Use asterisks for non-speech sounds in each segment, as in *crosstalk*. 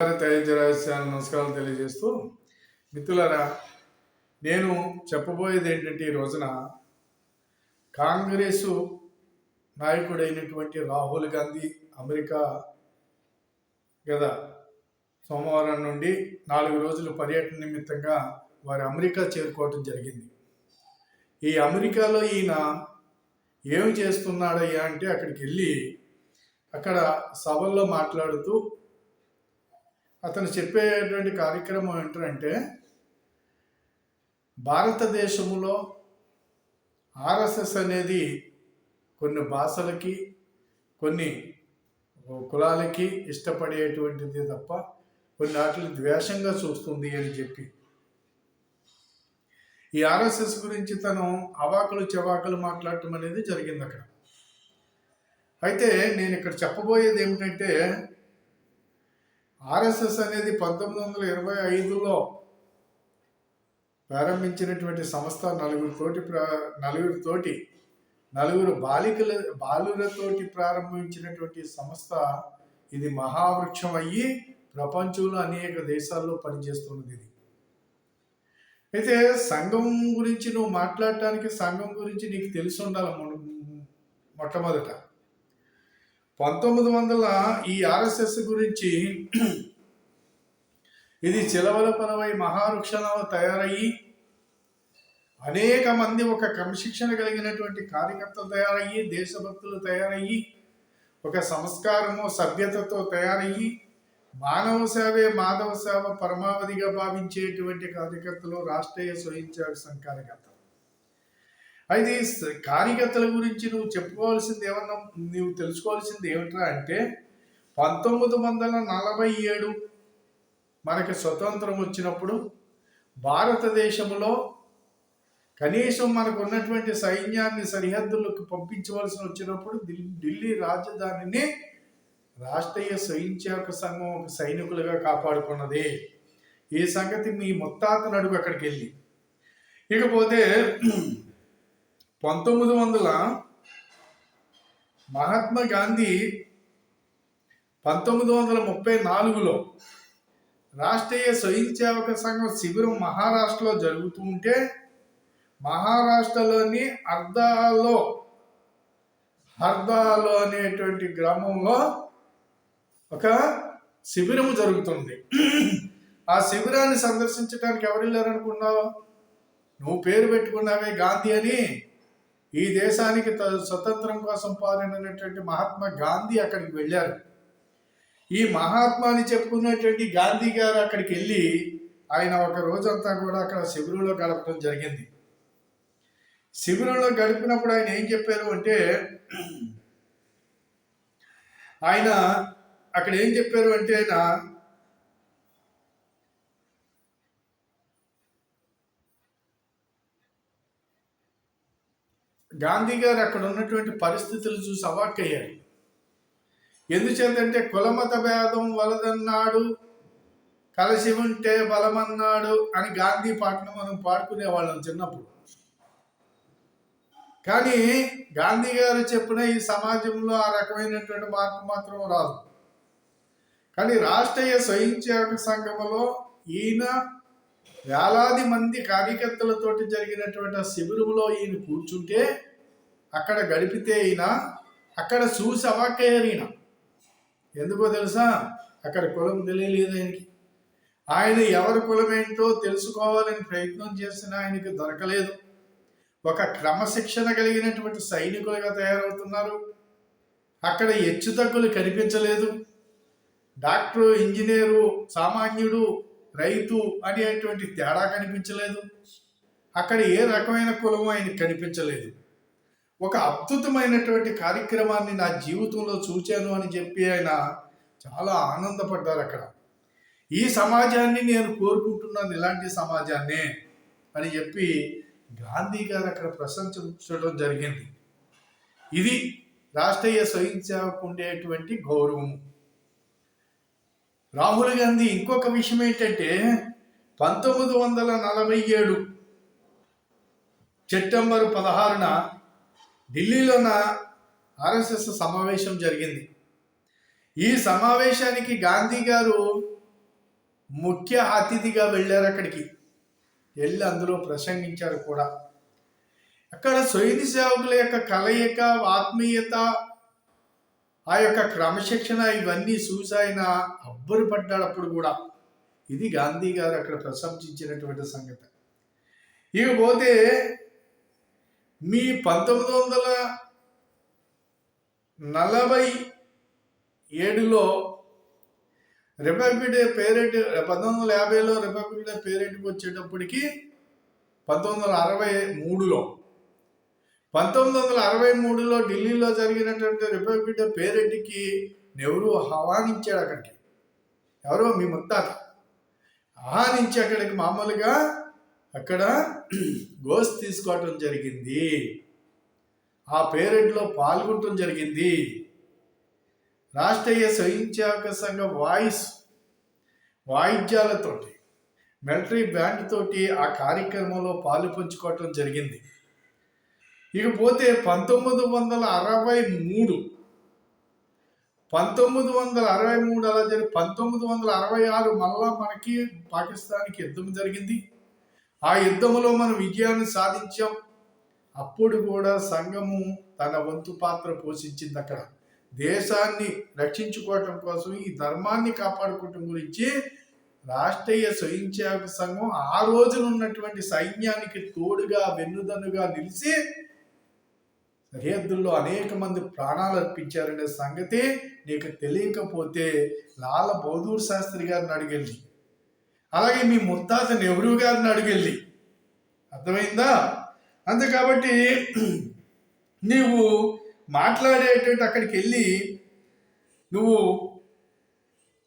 తేజరాజస్వామి నమస్కారాలు తెలియజేస్తూ మిత్రులారా నేను చెప్పబోయేది ఏంటంటే ఈ రోజున కాంగ్రెసు నాయకుడైనటువంటి రాహుల్ గాంధీ అమెరికా గత సోమవారం నుండి నాలుగు రోజులు పర్యటన నిమిత్తంగా వారు అమెరికా చేరుకోవటం జరిగింది. ఈ అమెరికాలో ఈయన ఏమి చేస్తున్నాడయ్యా అంటే అక్కడికి వెళ్ళి అక్కడ సభల్లో మాట్లాడుతూ అతను చెప్పేటువంటి కార్యక్రమం ఏంటంటే భారతదేశంలో ఆర్ఎస్ఎస్ అనేది కొన్ని భాషలకి కొన్ని కులాలకి ఇష్టపడేటువంటిది తప్ప కొన్ని వాటిని ద్వేషంగా చూస్తుంది అని చెప్పి. ఈ ఆర్ఎస్ఎస్ గురించి తను అవాకులు చెవాకులు మాట్లాడటం అనేది జరిగింది అక్కడ. అయితే నేను ఇక్కడ చెప్పబోయేది ఏమిటంటే ఆర్ఎస్ఎస్ అనేది పంతొమ్మిది వందల ఇరవై ఐదులో ప్రారంభించినటువంటి సంస్థ నలుగురితోటి ప్రా నలుగురితోటి నలుగురు బాలికల బాలులతోటి ప్రారంభించినటువంటి సంస్థ ఇది మహావృక్షం అయ్యి ప్రపంచంలో అనేక దేశాల్లో పనిచేస్తున్నది ఇది. అయితే సంఘం గురించి నువ్వు మాట్లాడటానికి సంఘం గురించి నీకు తెలిసి ఉండాలి మొట్టమొదట. పంతొమ్మిది వందల ఈ ఆర్ఎస్ఎస్ గురించి ఇది చిలవల పనవై మహావృక్షణం తయారయ్యి అనేక మంది ఒక క్రమశిక్షణ కలిగినటువంటి కార్యకర్తలు తయారయ్యి దేశభక్తులు తయారయ్యి ఒక సంస్కారము సభ్యతతో తయారయ్యి మానవ సేవే మాధవ సేవ పరమావధిగా భావించేటువంటి కార్యకర్తలు రాష్ట్రీయ స్వయం సేవక సంఘ కార్యకర్త అయితే కార్యకర్తల గురించి నువ్వు చెప్పుకోవాల్సింది ఏమన్నా నువ్వు తెలుసుకోవాల్సింది ఏమిట్రా అంటే పంతొమ్మిది వందల నలభై ఏడు మనకి స్వతంత్రం వచ్చినప్పుడు భారతదేశంలో కనీసం మనకు ఉన్నటువంటి సైన్యాన్ని సరిహద్దులకు పంపించవలసి వచ్చినప్పుడు ఢిల్లీ రాజధానిని రాష్ట్రీయ స్వయంసేవక సంఘం ఒక సైనికులుగా కాపాడుకున్నది. ఈ సంగతి మీ ముత్తాత అక్కడికి వెళ్ళి. ఇకపోతే పంతొమ్మిది వందల మహాత్మా గాంధీ పంతొమ్మిది వందల ముప్పై నాలుగులో రాష్ట్రీయ స్వయం సేవక సంఘం శిబిరం మహారాష్ట్రలో జరుగుతూ ఉంటే మహారాష్ట్రలోని అర్ధాలో హర్దాలో అనేటువంటి గ్రామంలో ఒక శిబిరం జరుగుతుంది. ఆ శిబిరాన్ని సందర్శించడానికి ఎవరు వెళ్ళారనుకున్నావు? నువ్వు పేరు పెట్టుకున్నావే గాంధీ అని. ఈ దేశానికి స్వతంత్రం కోసం పాల్గొన్నటువంటి మహాత్మా గాంధీ అక్కడికి వెళ్ళారు. ఈ మహాత్మాని చెప్పుకున్నటువంటి గాంధీ గారు అక్కడికి వెళ్ళి ఆయన ఒక రోజంతా కూడా అక్కడ శిబిరంలో గడపడం జరిగింది. శిబిరంలో గడిపినప్పుడు ఆయన ఏం చెప్పారు అంటే ఆయన అక్కడ ఏం చెప్పారు అంటే ఆయన గాంధీ గారు అక్కడ ఉన్నటువంటి పరిస్థితులు చూసి అవాక్కయ్యారు. ఎందుచేతంటే కులమత భేదం వలదన్నాడు కలిసి ఉంటే బలమన్నాడు అని గాంధీ పాటను మనం పాడుకునే వాళ్ళం చిన్నప్పుడు. కానీ గాంధీ గారు చెప్పిన ఈ సమాజంలో ఆ రకమైనటువంటి మార్పు మాత్రం రాదు. కానీ రాష్ట్రీయ స్వయం సంఘములో ఈయన వేలాది మంది కార్యకర్తలతోటి జరిగినటువంటి శిబిరంలో ఈయన కూర్చుంటే అక్కడ గడిపితే ఈయన అక్కడ చూసి అవాక్కయ్యారు ఎందుకో తెలుసా? అక్కడ కులం తెలియలేదు ఆయనకి. ఆయన ఎవరి కులం ఏంటో తెలుసుకోవాలని ప్రయత్నం చేసిన ఆయనకి దొరకలేదు. ఒక క్రమశిక్షణ కలిగినటువంటి సైనికులుగా తయారవుతున్నారు. అక్కడ హెచ్చుతగ్గులు కనిపించలేదు. డాక్టరు ఇంజనీరు సామాన్యుడు రైతు అనేటువంటి తేడా కనిపించలేదు. అక్కడ ఏ రకమైన కులము ఆయన కనిపించలేదు. ఒక అద్భుతమైనటువంటి కార్యక్రమాన్ని నా జీవితంలో చూచాను అని చెప్పి ఆయన చాలా ఆనందపడ్డారు అక్కడ. ఈ సమాజాన్ని నేను కోరుకుంటున్నాను ఇలాంటి సమాజాన్నే అని చెప్పి గాంధీ గారు అక్కడ ప్రశంసించడం జరిగింది. ఇది రాష్ట్రీయ స్వయం సేవకు ఉండేటువంటి గౌరవం. రాహుల్ గాంధీ ఇంకొక విషయం ఏంటంటే పంతొమ్మిది వందల నలభై ఏడు సెప్టెంబర్ పదహారున ఢిల్లీలోన ఆర్ఎస్ఎస్ సమావేశం జరిగింది. ఈ సమావేశానికి గాంధీ గారు ముఖ్య అతిథిగా వెళ్ళారు అక్కడికి. వెళ్ళి అందులో ప్రసంగించారు కూడా. అక్కడ స్వయం సేవకుల యొక్క కలయిక ఆత్మీయత ఆ యొక్క క్రమశిక్షణ ఇవన్నీ చూసి ఆయన అబ్బురపడ్డాడు అప్పుడు కూడా. ఇది గాంధీ గారు అక్కడ ప్రశంసించినటువంటి సంగతి. ఇకపోతే మీ పంతొమ్మిది వందల నలభై ఏడులో రిపబ్లిక్ డే పేరెంట్ పంతొమ్మిది వందల యాభైలో రిపబ్లిక్ డే పేరెంట్కి వచ్చేటప్పటికి పంతొమ్మిది వందల అరవై మూడులో పంతొమ్మిది వందల అరవై మూడులో ఢిల్లీలో జరిగినటువంటి రిపబ్లిక్ డే పేరెడ్డికి నెహ్రూ ఆహ్వానించాడు అక్కడికి. ఎవరో మీ ముత్తాత. ఆహ్వానించి అక్కడికి మామూలుగా అక్కడ గోస్ తీసుకోవటం జరిగింది. ఆ పేరెంట్లో పాల్గొనటం జరిగింది. రాష్ట్రీయ స్వయంసేవక సంఘ వాయిస్ వాయిద్యాలతోటి మిలిటరీ బ్యాండ్ తోటి ఆ కార్యక్రమంలో పాలు పంచుకోవటం జరిగింది. ఇకపోతే పంతొమ్మిది వందల అరవై మూడు. పంతొమ్మిది వందల అరవై మూడు అలా జరిగి పంతొమ్మిది వందల అరవై ఆరు మళ్ళా మనకి పాకిస్తాన్కి యుద్ధం జరిగింది. ఆ యుద్ధంలో మనం విజయాన్ని సాధించాం. అప్పుడు కూడా సంఘము తన వంతు పాత్ర పోషించింది అక్కడ. దేశాన్ని రక్షించుకోవటం కోసం ఈ ధర్మాన్ని కాపాడుకోవటం గురించి రాష్ట్రీయ స్వయంసేవక సంఘం ఆ రోజున ఉన్నటువంటి సైన్యానికి తోడుగా వెన్నుదన్నుగా నిలిచి రేద్దుల్లో అనేక మంది ప్రాణాలు అర్పించారనే సంగతి నీకు తెలియకపోతే లాల బౌదూర్ శాస్త్రి గారిని అడిగెళ్ళి అలాగే మీ ముత్తాజ నెహ్రూ గారిని అడిగెళ్ళి. అర్థమైందా? అంతే కాబట్టి *clears throat* నీవు మాట్లాడేటువంటి అక్కడికి వెళ్ళి నువ్వు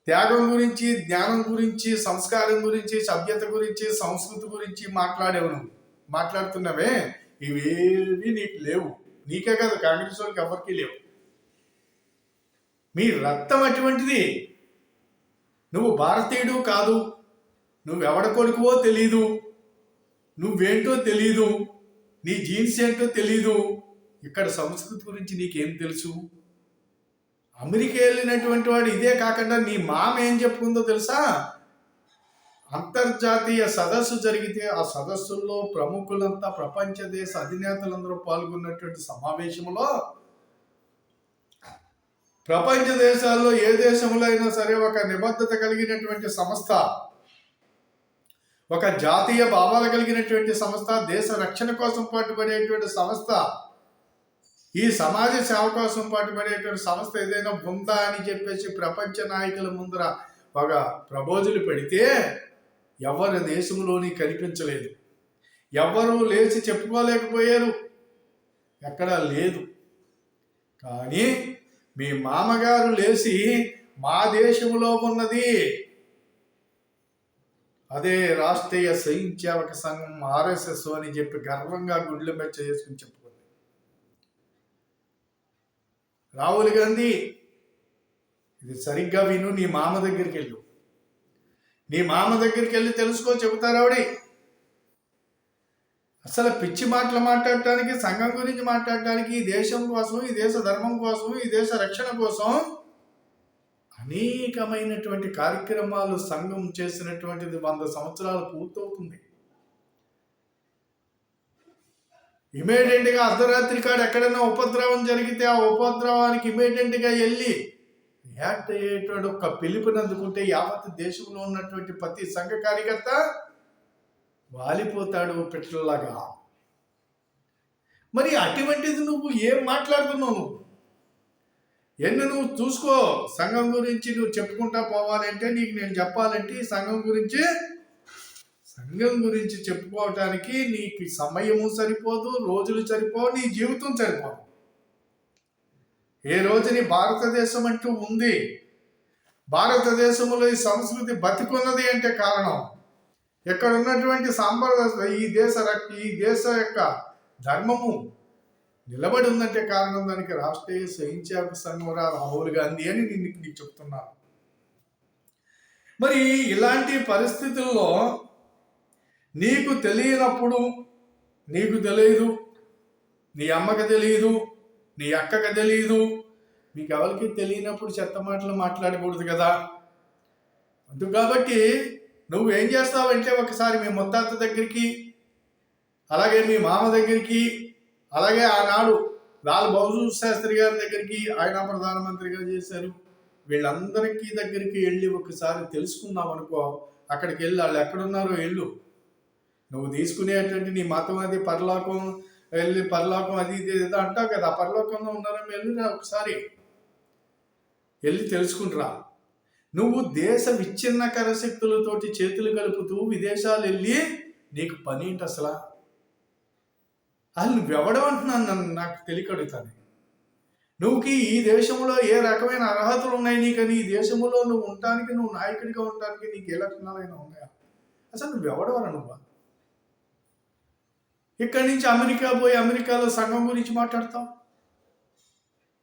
త్యాగం గురించి జ్ఞానం గురించి సంస్కారం గురించి సభ్యత గురించి సంస్కృతి గురించి మాట్లాడేవు నువ్వు. మాట్లాడుతున్నావే? ఇవేవి నీకు లేవు. నీకే కాదు కాంగ్రెస్ వాళ్ళకి ఎవరికీ లేవు. మీ రక్తం అటువంటిది. నువ్వు భారతీయుడు కాదు. నువ్వెవడ కొడుకువో తెలీదు. నువ్వేంటో తెలీదు. నీ జీన్స్ ఏంటో తెలీదు. ఇక్కడ సంస్కృతి గురించి నీకేం తెలుసు? అమెరికా వెళ్ళినటువంటి వాడు ఇదే కాకుండా నీ మామ ఏం చెప్పుకుందో తెలుసా? అంతర్జాతీయ సదస్సు జరిగితే ఆ సదస్సుల్లో ప్రముఖులంతా ప్రపంచ దేశ అధినేతలందరూ పాల్గొన్నటువంటి సమావేశంలో ప్రపంచ దేశాల్లో ఏ దేశంలో అయినా సరే ఒక నిబద్ధత కలిగినటువంటి సంస్థ ఒక జాతీయ భావాలు కలిగినటువంటి సంస్థ దేశ రక్షణ కోసం పాటుపడేటువంటి సంస్థ ఈ సమాజ సేవ కోసం పాటుపడేటువంటి సంస్థ ఏదైనా ఉందా అని చెప్పేసి ప్రపంచ నాయకుల ముందర ఒక ప్రబోజులు పెడితే ఎవరి దేశంలోని కనిపించలేదు. ఎవరు లేచి చెప్పుకోలేకపోయారు. ఎక్కడా లేదు. కానీ మీ మామగారు లేచి మా దేశంలో ఉన్నది. అదే రాష్ట్రీయ స్వయంసేవక సంఘం ఆర్ఎస్ఎస్ అని చెప్పి గర్వంగా గుడ్లు మెచ్చ చేసుకుని చెప్పుకుంది. రాహుల్ గాంధీ ఇది సరిగ్గా విను నీ మామ దగ్గరికి వెళ్ళు. నీ మామ దగ్గరికి వెళ్ళి తెలుసుకో చెబుతారావిడి అసలు పిచ్చి మాటలు మాట్లాడటానికి సంఘం గురించి మాట్లాడటానికి ఈ దేశం కోసం ఈ దేశ ధర్మం కోసం ఈ దేశ రక్షణ కోసం అనేకమైనటువంటి కార్యక్రమాలు సంఘం చేసినటువంటిది వంద సంవత్సరాలు పూర్తవుతుంది. ఇమీడియట్గా అర్ధరాత్రి కాడ ఎక్కడైనా ఉపద్రవం జరిగితే ఆ ఉపద్రవానికి ఇమీడియట్గా వెళ్ళి రియాక్ట్ అయ్యేటువంటి ఒక పిలుపుని అందుకుంటే యావత్ దేశంలో ఉన్నటువంటి ప్రతి సంఘ కార్యకర్త వాలిపోతాడు పెట్టలాగా మరి అటువంటిది నువ్వు ఏం మాట్లాడుతున్నావు నువ్వు? ఎన్ని నువ్వు చూసుకో సంఘం గురించి నువ్వు చెప్పుకుంటా పోవాలంటే నీకు నేను చెప్పాలంటే ఈ సంఘం గురించి సంఘం గురించి చెప్పుకోవటానికి నీకు సమయము సరిపోదు రోజులు సరిపోవు నీ జీవితం సరిపోదు. ఏ రోజుని భారతదేశం అంటూ ఉంది? భారతదేశంలో ఈ సంస్కృతి బతికున్నది అంటే కారణం? ఇక్కడ ఉన్నటువంటి సాంప్రదాయ ఈ దేశ రక్- ఈ దేశ యొక్క ధర్మము నిలబడి ఉందంటే కారణం దానికి రాష్ట్రీయ స్వయంసేవక సంఘం రాహుల్ గాంధీ అని నేను నీకు చెప్తున్నాను. మరి ఇలాంటి పరిస్థితుల్లో నీకు తెలియనప్పుడు నీకు తెలియదు నీ అమ్మకి తెలియదు నీ అక్కకి తెలియదు మీకు ఎవరికి తెలియనప్పుడు చెత్త మాటలు మాట్లాడకూడదు కదా. అందుకు కాబట్టి నువ్వు ఏం చేస్తావంటే ఒకసారి మీ ముత్తాత దగ్గరికి అలాగే మీ మామ దగ్గరికి అలాగే ఆనాడు లాల్ బహదూర్ శాస్త్రి గారి దగ్గరికి ఆయన ప్రధానమంత్రిగా చేశారు. వీళ్ళందరికీ దగ్గరికి వెళ్ళి ఒకసారి తెలుసుకుందాం అనుకో. అక్కడికి వెళ్ళి వాళ్ళు ఎక్కడున్నారో వెళ్ళు. నువ్వు తీసుకునేటువంటి నీ మతం అది పరలోకం వెళ్ళి పరలోకం అది ఇది ఏదో అంటావు కదా పరలోకంలో ఉన్నారని వెళ్ళి ఒకసారి. వెళ్ళి తెలుసుకుంటురా. నువ్వు దేశ విచ్ఛిన్నకర శక్తులతోటి చేతులు కలుపుతూ విదేశాలు వెళ్ళి నీకు పని ఏంటి అసలు? అసలు నువ్వెవడం అంటున్నాను నన్ను నాకు తెలియకడుగుతాను నువ్వుకి ఈ దేశంలో ఏ రకమైన అర్హతలు ఉన్నాయి నీకని ఈ దేశంలో నువ్వు ఉండటానికి నువ్వు నాయకుడిగా ఉండటానికి నీకు ఏ లక్షణాలైనా ఉన్నాయా? అసలు నువ్వెవడవరా నువ్వు? ఇక్కడి నుంచి అమెరికా పోయి అమెరికాలో సంఘం గురించి మాట్లాడతాం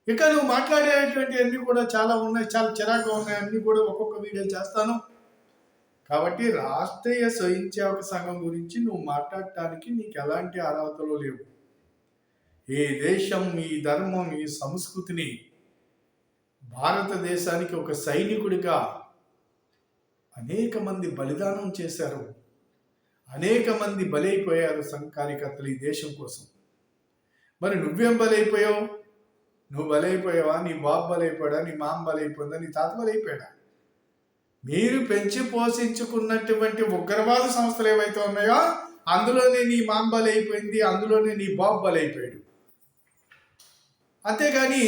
ఇక నువ్వు మాట్లాడేటువంటి అన్నీ కూడా చాలా ఉన్నాయి చాలా చిరాకుగా ఉన్నాయి అన్నీ కూడా ఒక్కొక్క వీడియో చేస్తాను. కాబట్టి రాష్ట్రీయ స్వయంసేవక సంఘం గురించి నువ్వు మాట్లాడటానికి నీకు ఎలాంటి అర్హతలు లేవు. ఈ దేశం ఈ ధర్మం ఈ సంస్కృతిని భారతదేశానికి ఒక సైనికుడిగా అనేక మంది బలిదానం చేశారు. అనేక మంది బలైపోయారు సంఘ కార్యకర్తలు ఈ దేశం కోసం. మరి నువ్వేం బలైపోయావు? నువ్వు బలైపోయావా? నీ బాబు బలైపోయాడా? నీ మామ బలైపోయిందా? నీ తాత బలైపోయాడా? మీరు పెంచి పోషించుకున్నటువంటి ఉగ్రవాద సంస్థలు ఏవైతే ఉన్నాయో అందులోనే నీ మామ బలైపోయింది అందులోనే నీ బాబు బలైపోయాడు. అంతేగాని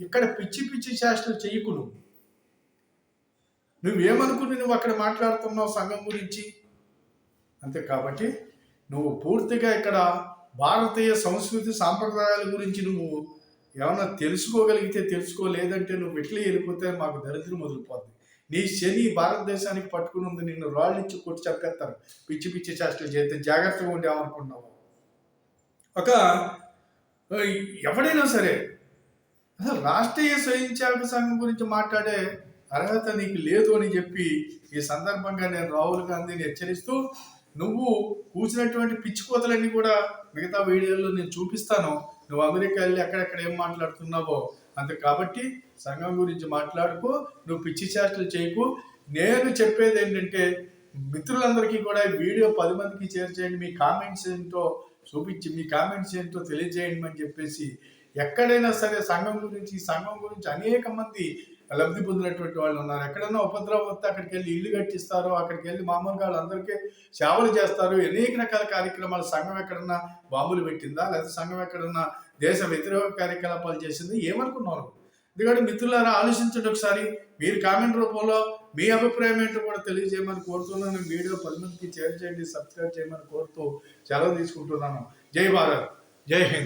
ఇక్కడ పిచ్చి పిచ్చి చేష్టలు చేయకు నువ్వు. నువ్వేమనుకుని నువ్వు అక్కడ మాట్లాడుతున్నావు సంఘం గురించి? అంతే కాబట్టి నువ్వు పూర్తిగా ఇక్కడ భారతీయ సంస్కృతి సాంప్రదాయాల గురించి నువ్వు ఏమన్నా తెలుసుకోగలిగితే తెలుసుకోలేదంటే నువ్వు ఎట్లా వెళ్ళిపోతే మాకు దరిద్రం మొదలుపోతుంది నీ శని భారతదేశానికి పట్టుకుని ఉంది నిన్ను రాళ్ళు ఇచ్చి కొట్టి చెప్పేస్తారు పిచ్చి పిచ్చి చేష్టలు చేస్తే జాగ్రత్తగా ఉండేమనుకున్నావు ఒక ఎవడైనా సరే అసలు రాష్ట్రీయ స్వయంసేవక సంఘం గురించి మాట్లాడే అర్హత నీకు లేదు అని చెప్పి ఈ సందర్భంగా నేను రాహుల్ గాంధీని హెచ్చరిస్తూ నువ్వు కూర్చున్నటువంటి పిచ్చి కోతలన్నీ కూడా మిగతా వీడియోల్లో నేను చూపిస్తాను. నువ్వు అమెరికా వెళ్ళి ఎక్కడెక్కడ ఏం మాట్లాడుతున్నావో అంతే. కాబట్టి సంఘం గురించి మాట్లాడుకో నువ్వు పిచ్చి చేష్టలు చేయకు. నేను చెప్పేది ఏంటంటే మిత్రులందరికీ కూడా ఈ వీడియో పది మందికి షేర్ చేయండి మీ కామెంట్స్ ఏంటో చూపించి మీ కామెంట్స్ ఏంటో తెలియజేయండి అని చెప్పేసి ఎక్కడైనా సరే సంఘం గురించి సంఘం గురించి అనేక మంది లబ్ధి పొందినటువంటి వాళ్ళు ఉన్నారు. ఎక్కడైనా ఉపద్రవం వస్తే అక్కడికి వెళ్ళి ఇల్లు కట్టిస్తారు అక్కడికి వెళ్ళి మామూలుగా వాళ్ళందరికీ సేవలు చేస్తారు. అనేక రకాల కార్యక్రమాలు సంఘం ఎక్కడన్నా బాంబులు పెట్టిందా? లేదా సంఘం ఎక్కడన్నా దేశ వ్యతిరేక కార్యకలాపాలు చేసింది? ఏమనుకున్నారు? ఎందుకంటే మిత్రులారా ఆలోచించండి ఒకసారి. మీరు కామెంట్ రూపంలో మీ అభిప్రాయం ఏంటో కూడా తెలియజేయమని కోరుతున్నాను. వీడియో పది మందికి షేర్ చేయండి సబ్స్క్రైబ్ చేయమని కోరుతూ సెలవు తీసుకుంటున్నాను. జై భారత్. జై హింద్.